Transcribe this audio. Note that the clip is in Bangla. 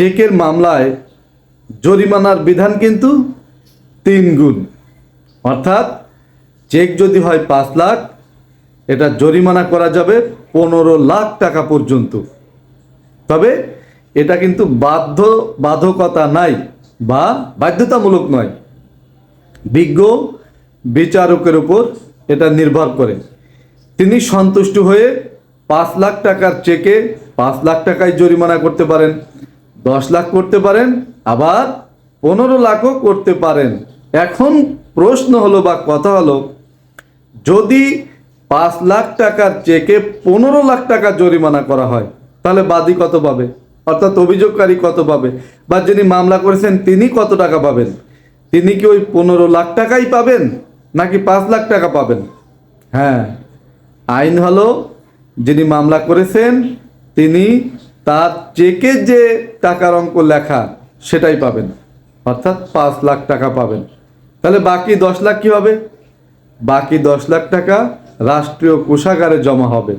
চেকের মামলায় জরিমানার বিধান কিন্তু তিন গুণ। অর্থাৎ চেক যদি হয় পাঁচ লাখ, এটা জরিমানা করা যাবে পনেরো লাখ টাকা পর্যন্ত। তবে এটা কিন্তু বাধ্য, বাধকতা নাই বা বাধ্যতামূলক নয়। বিজ্ঞ বিচারকের উপর এটা নির্ভর করে। তিনি সন্তুষ্ট হয়ে পাঁচ লাখ টাকার চেকে পাঁচ লাখ টাকায় জরিমানা করতে পারেন। দশ লাখ করতে পারেন, আবার পনেরো লাখও করতে পারেন। এখন প্রশ্ন হলো বা কথা হলো, যদি পাঁচ লাখ টাকার চেকে পনেরো লাখ টাকা জরিমানা করা হয়, তাহলে বাদী কত পাবে? অর্থাৎ অভিযোগকারী কত পাবে? বা যিনি মামলা করেছেন, তিনি কত টাকা পাবেন? তিনি কি ওই পনেরো লাখ টাকাই পাবেন, নাকি পাঁচ লাখ টাকা পাবেন? হ্যাঁ আইন হলো, যিনি মামলা করেছেন, তিনি তার চেকে যে টাকার অঙ্ক লেখা, সেটাই পাবেন। অর্থাৎ পাঁচ লাখ টাকা পাবেন। তাহলে বাকি দশ লাখ কী হবে? বাকি দশ লাখ টাকা রাষ্ট্রীয় কোষাগারে জমা হবে।